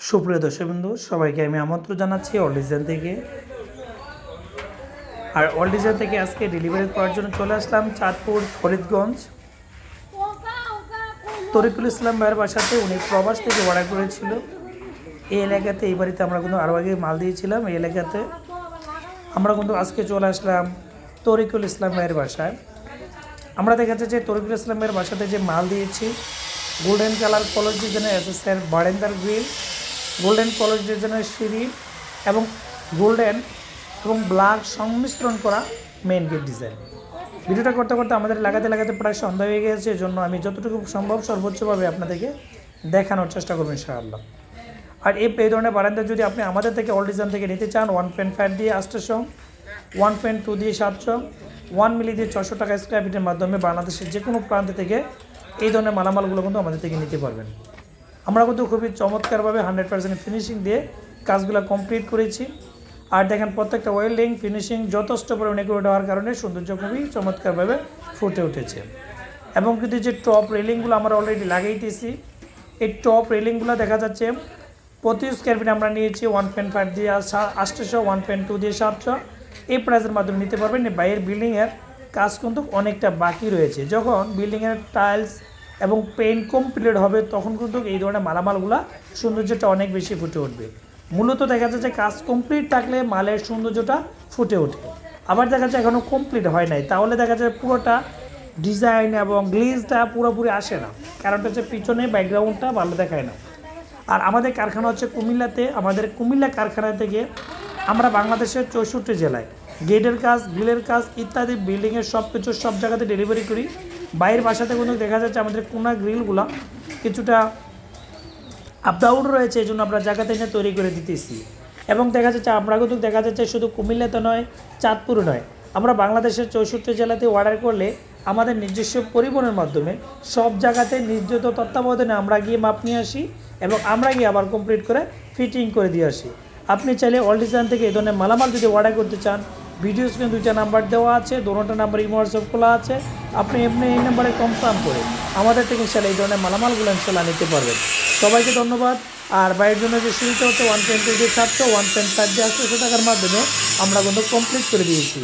সুপ্রিয় দর্শকবৃন্দু, সবাইকে আমি আমন্ত্রণ জানাচ্ছি অল ডিজাইন থেকে। আর অল ডিজাইন থেকে আজকে ডেলিভারি করার জন্য চলে আসলাম চাঁদপুর ফরিদগঞ্জ। তরিকুল ইসলাম ভাইয়ের বাসাতে উনি প্রবাস থেকে অর্ডার করেছিল। এই এলাকাতে, এই বাড়িতে আমরা কিন্তু আরও আগে মাল দিয়েছিলাম, এই এলাকাতে আমরা কিন্তু আজকে চলে আসলাম তরিকুল ইসলাম ভাইয়ের বাসায়। আমরা দেখা যাচ্ছে যে তরিকুল ইসলাম ভাইয়ের বাসাতে যে মাল দিয়েছি। গোল্ডেন কালার কলস ডিজাইনের এসএসএর বারেন্দার গ্রিল গোল্ডেন কলস ডিজাইনের সিঁড়ি এবং গোল্ডেন এবং ব্ল্যাক সংমিশ্রণ করা মেন গেট ডিজাইন ভিডিওটা করতে করতে আমাদের লাগাতে লাগাতে প্রায় সন্ধ্যা হয়ে গেছে জন্য আমি যতটুকু সম্ভব সর্বোচ্চভাবে আপনাদেরকে দেখানোর চেষ্টা করব ইনশাআল্লাহ। আর এই এই ধরনের বারান্দা যদি আপনি আমাদের থেকে অল ডিজাইন থেকে নিতে চান ওয়ান পয়েন্ট ফাইভ দিয়ে আটশোশো ওয়ান পয়েন্ট টু দিয়ে সাতশো ওয়ান মিলি দিয়ে ছশো টাকা স্কোয়ার ফিটের মাধ্যমে বাংলাদেশের যে কোনো প্রান্ত থেকে এই ধরনের মালামালগুলো কিন্তু আমাদের থেকে নিতে পারবেন। আমরা কিন্তু খুবই চমৎকারভাবে হান্ড্রেড পার্সেন্ট ফিনিশিং দিয়ে কাজগুলো কমপ্লিট করেছি। আর দেখেন প্রত্যেকটা ওয়েল্ডিং ফিনিশিং যথেষ্ট পরিমাণে করে দেওয়ার কারণে সৌন্দর্য খুবই চমৎকারভাবে ফুটে উঠেছে। এবং কিন্তু যে টপ রেলিংগুলো আমরা অলরেডি লাগাইতেছি, এই টপ রেলিংগুলো দেখা যাচ্ছে প্রতি স্কোয়ার ফিট আমরা নিয়েছি ওয়ান পয়েন্ট ফাইভ দিয়ে আটশোশো ওয়ান পয়েন্ট টু দিয়ে সাতশো। এই প্রাইসের মাধ্যমে নিতে পারবেন। বাইরের বিল্ডিংয়ের কাজ কিন্তু অনেকটা বাকি রয়েছে। যখন বিল্ডিংয়ের টাইলস এবং পেইন্ট কমপ্লিট হবে, তখন কিন্তু এই ধরনের মালামালগুলা সৌন্দর্যটা অনেক বেশি ফুটে উঠবে। মূলত দেখা যাচ্ছে কাজ কমপ্লিট থাকলে মালের সৌন্দর্যটা ফুটে ওঠে। আবার দেখা যাচ্ছে এখনও কমপ্লিট হয় নাই, তাহলে দেখা যায় পুরোটা ডিজাইন এবং গ্লিজটা পুরোপুরি আসে না। কারণটা হচ্ছে পিছনে ব্যাকগ্রাউন্ডটা ভালো দেখায় না। আর আমাদের কারখানা হচ্ছে কুমিল্লাতে, আমাদের কুমিল্লা কারখানা থেকে আমরা বাংলাদেশের চৌষট্টি জেলায় গেটের কাজ, গ্রিলের কাজ ইত্যাদি বিল্ডিংয়ের সব কিছু সব জায়গাতে ডেলিভারি করি। বাইরের বাসাতে কিন্তু দেখা যাচ্ছে আমাদের কোনা গ্রিলগুলো কিছুটা আপ ডাউন রয়েছে, এই জন্য আমরা জায়গাতে এনে তৈরি করে দিতেছি। এবং দেখা যাচ্ছে, আমরা কিন্তু দেখা যাচ্ছে শুধু কুমিল্লাতে নয়, চাঁদপুর নয়। আমরা বাংলাদেশের চৌষট্টি জেলাতে অর্ডার করলে আমাদের নিজস্ব পরিবহনের মাধ্যমে সব জায়গাতে নির্যত তত্ত্বাবধানে আমরা গিয়ে মাপ নিয়ে আসি এবং আমরা গিয়ে আবার কমপ্লিট করে ফিটিং করে দিয়ে আসি। আপনি চাইলে অল ডিজাইন থেকে এই ধরনের মালামাল যদি অর্ডার করতে চান ভিডিও স্ক্রিনে দুইটা নাম্বার দেওয়া আছে, দোনোটা নাম্বার ইমো হোয়াটসঅ্যাপ খোলা আছে। আপনি এমনি এই নাম্বারে কনফার্ম করে আমাদের থেকে ইনশাল্লাহ এই ধরনের মালামালগুলো ইনশাল্লাহ নিতে পারবেন। সবাইকে ধন্যবাদ। আর বাইরের জন্য যে সিলটা হচ্ছে ওয়ান পয়েন্ট টু দিয়ে সাতশো ওয়ান পয়েন্ট ফাইভ দিয়ে আটশোশো টাকার মাধ্যমে আমরা কিন্তু কমপ্লিট করে দিয়েছি।